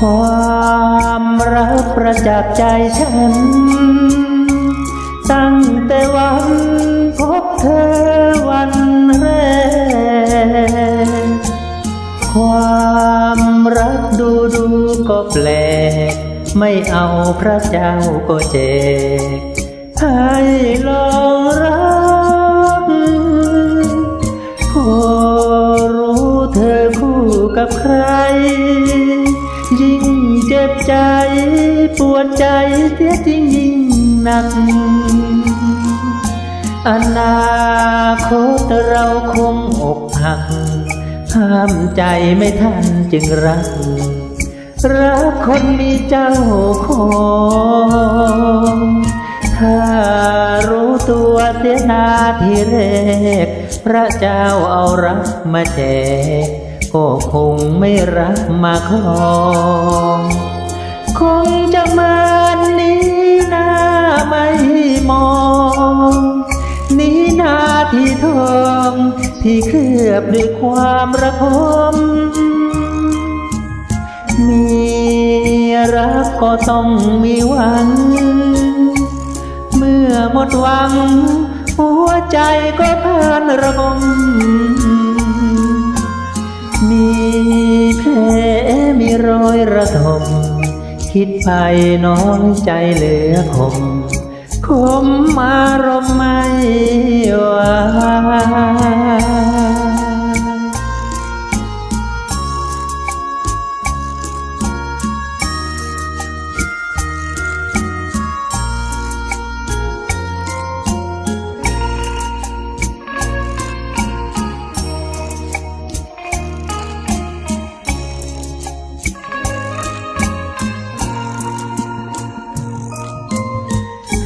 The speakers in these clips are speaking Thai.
ความรักประจับใจฉัน ตั้งแต่วันพบเธอวันแรก ความรักดูดูก็แปลก ไม่เอาพระเจ้าก็แจก ให้ลองรักพอรู้เธอคู่กับใคร เจ็บใจ ปวดใจเสียจริงยิ่งหนัก อนาคตเราคงอกหัก ห้ามใจไม่ทันจึงรัก รักคนมีเจ้าของถ้ารู้ตัวเสียนาทีแรก พระเจ้าเอารักมาแจก ก็คงไม่รักมาครองคงจะมานี้หน้าไม่มอง นี้หน้าที่ทองที่เคลือบด้วยความระพมมีรักก็ต้องมีหวัง เมื่อหมดหวัง หัวใจก็พันระบม มีแผลมีรอยระทม คิดไปน้อยใจเหลือคม คมมารมไม่ไหว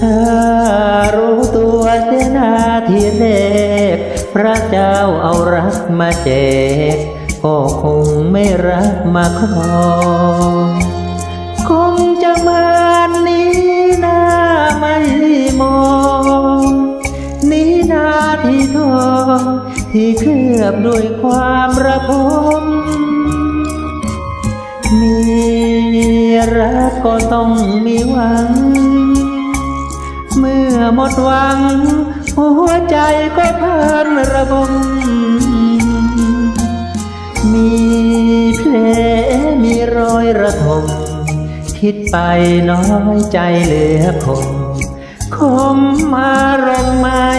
ถ้ารู้ตัวเสียนาทีแรกพระเจ้าเอารักมาแจกก็คงไม่รักมาครองคงจะมานี้หน้าไม่มองนี้นาที่ทองที่เคลือบด้วยความระพมมีรักก็ต้องมีหวัง อหมดหวัง หัวใจก็พันระบม มีเพลมีรอยระทม คิดไปน้อยใจเหลือคมคมมารมไม่